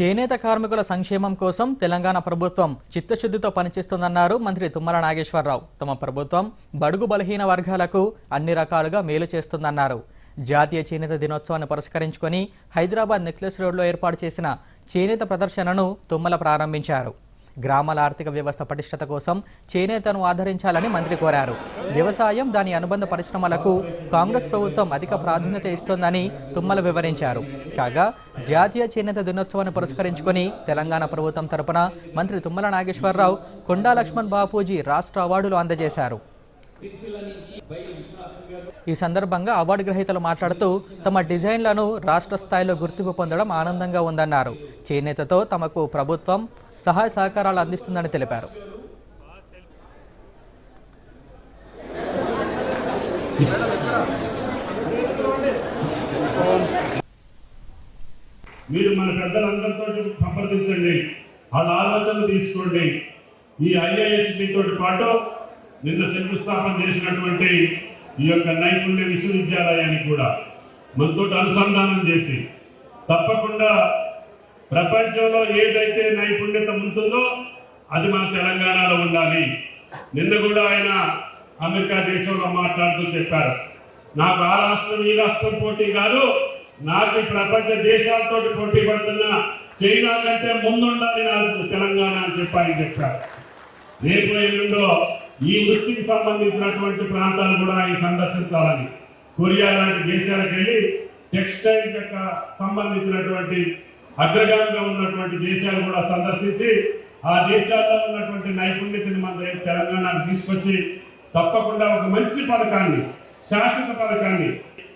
చేనేత కార్మికుల సంక్షేమం కోసం తెలంగాణ ప్రభుత్వం చిత్తశుద్ధితో పనిచేస్తుందన్నారు మంత్రి తుమ్మల నాగేశ్వరరావు. తమ ప్రభుత్వం బడుగు బలహీన వర్గాలకు అన్ని రకాలుగా మేలు చేస్తుందన్నారు. జాతీయ చేనేత దినోత్సవాన్ని పురస్కరించుకొని హైదరాబాద్ నెక్లెస్ రోడ్లో ఏర్పాటు చేసిన చేనేత ప్రదర్శనను తుమ్మల ప్రారంభించారు. గ్రామాల ఆర్థిక వ్యవస్థ పటిష్టత కోసం చేనేతను ఆదరించాలని మంత్రి కోరారు. వ్యవసాయం దాని అనుబంధ పరిశ్రమలకు కాంగ్రెస్ ప్రభుత్వం అధిక ప్రాధాన్యత ఇస్తోందని తుమ్మల వివరించారు. కాగా జాతీయ చేనేత దినోత్సవాన్ని పురస్కరించుకొని తెలంగాణ ప్రభుత్వం తరపున మంత్రి తుమ్మల నాగేశ్వరరావు కొండా లక్ష్మణ్ బాపూజీ రాష్ట్ర అవార్డులు అందజేశారు. ఈ సందర్భంగా అవార్డు గ్రహీతలు మాట్లాడుతూ తమ డిజైన్లను రాష్ట్ర స్థాయిలో గుర్తింపు పొందడం ఆనందంగా ఉందన్నారు. చేనేతతో తమకు ప్రభుత్వం సహాయ సహకారాలు అందిస్తుందని తెలిపారు. మీరు మన పెద్దలందరితో సంప్రదించండి. వాళ్ళ ఆలోచనలు తీసుకోండి. ఈ ఐఐహెచ్డి తోటి పాటు నిన్న శంకుస్థాపన చేసినటువంటి ఈ యొక్క నైపుణ్య విశ్వవిద్యాలయాన్ని కూడా మనతో అనుసంధానం చేసి తప్పకుండా ప్రపంచంలో ఏదైతే నైపుణ్యత ఉంటుందో అది మన తెలంగాణలో ఉండాలి. నిన్న కూడా ఆయన అమెరికా దేశంలో మాట్లాడుతూ చెప్పారు. నాకు ఆ రాష్ట్రం ఈ రాష్ట్రం పోటీ కాదు. నాకు ఈ ప్రపంచ దేశాలతో పోటీ పడుతున్న చైనా కంటే ముందుండాలి నాకు తెలంగాణ అని చెప్పి ఆయన చెప్పారు. రేపు ఎల్లుండో ఈ వృత్తికి సంబంధించినటువంటి ప్రాంతాలు కూడా ఆయన సందర్శించాలని. కొరియా లాంటి దేశాలకు వెళ్ళి టెక్స్టైల్ యొక్క సంబంధించినటువంటి అగ్రగామిగా ఉన్నటువంటి దేశాలు కూడా సందర్శించి ఆ దేశాల్లో ఉన్నటువంటి నైపుణ్యతని మన తెలంగాణకు తీసుకొచ్చి తప్పకుండా ఒక మంచి పథకాన్ని శాశ్వత పథకాన్ని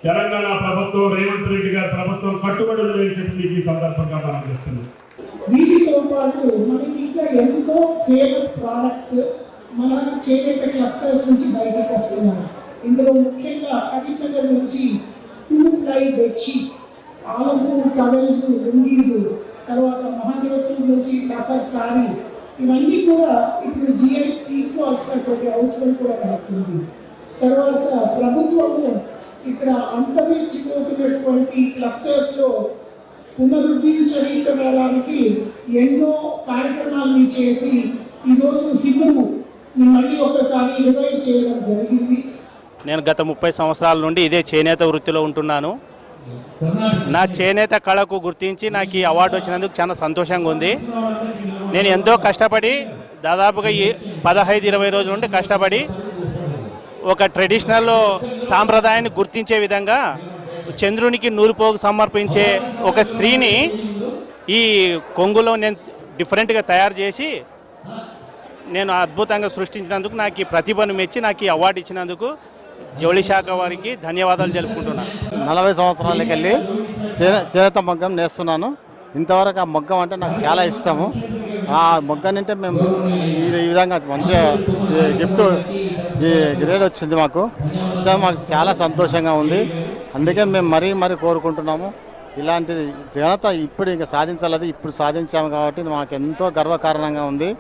తెలంగాణ ప్రభుత్వం రేవంత్ రెడ్డి గారి ప్రభుత్వం కట్టుబడి ఉందని చెప్పి మీకు ఈ సందర్భంగా మనం చేస్తున్నాం వీటితో పాటు మనకి ఇంకా ఎంతో ఫేమస్ ప్రోడక్ట్స్ మన చేనేత క్లస్టర్స్ నుంచి బయటకు వస్తున్నాయి. ఇందులో ముఖ్యంగా కరీంనగర్ నుంచి two ply bedsheets Alamuru towels lungis తర్వాత మహాదేవపూర్ నుంచి కసర్ సారీస్ ఇవన్నీ కూడా ఇప్పుడు జిఐ తీసుకోవాల్సినటువంటి అవసరం కూడా కలుగుతుంది. తర్వాత ప్రభుత్వము ఇక్కడ అంతరించిపోతున్నటువంటి క్లస్టర్స్లో పునరుద్ధరించడానికి ఎన్నో కార్యక్రమాలను చేసి ఈరోజు హిందువు మళ్ళీ ఒకసారి రివైవ్ చేయడం జరిగింది. నేను గత ముప్పై సంవత్సరాల నుండి ఇదే చేనేత వృత్తిలో ఉంటున్నాను. నా చేనేత కళకు గుర్తించి నాకు ఈ అవార్డు వచ్చినందుకు చాలా సంతోషంగా ఉంది. నేను ఎంతో కష్టపడి దాదాపుగా ఈ పదహైదు ఇరవై రోజుల నుండి కష్టపడి ఒక ట్రెడిషనల్ సాంప్రదాయాన్ని గుర్తించే విధంగా చంద్రునికి నూరుపోగు సమర్పించే ఒక స్త్రీని ఈ కొంగులో నేను డిఫరెంట్గా తయారు చేసి నేను అద్భుతంగా సృష్టించినందుకు నాకు ఈ ప్రతిభను మెచ్చి నాకు ఈ అవార్డు ఇచ్చినందుకు జౌళి శాఖ వారికి ధన్యవాదాలు తెలుపుకుంటున్నాను నలభై సంవత్సరాలకి వెళ్ళి చేత మగ్గం నేస్తున్నాను. ఇంతవరకు ఆ మగ్గం అంటే నాకు చాలా ఇష్టము. ఆ మగ్గం మేము ఈ విధంగా మంచిగా గిఫ్ట్ ఈ గ్రేడ్ వచ్చింది మాకు. సో మాకు చాలా సంతోషంగా ఉంది. అందుకే మేము మరీ మరీ కోరుకుంటున్నాము. ఇలాంటిది ఘనత ఇప్పుడు ఇంకా సాధించాలది. ఇప్పుడు సాధించాము కాబట్టి మాకు ఎంతో గర్వకారణంగా ఉంది.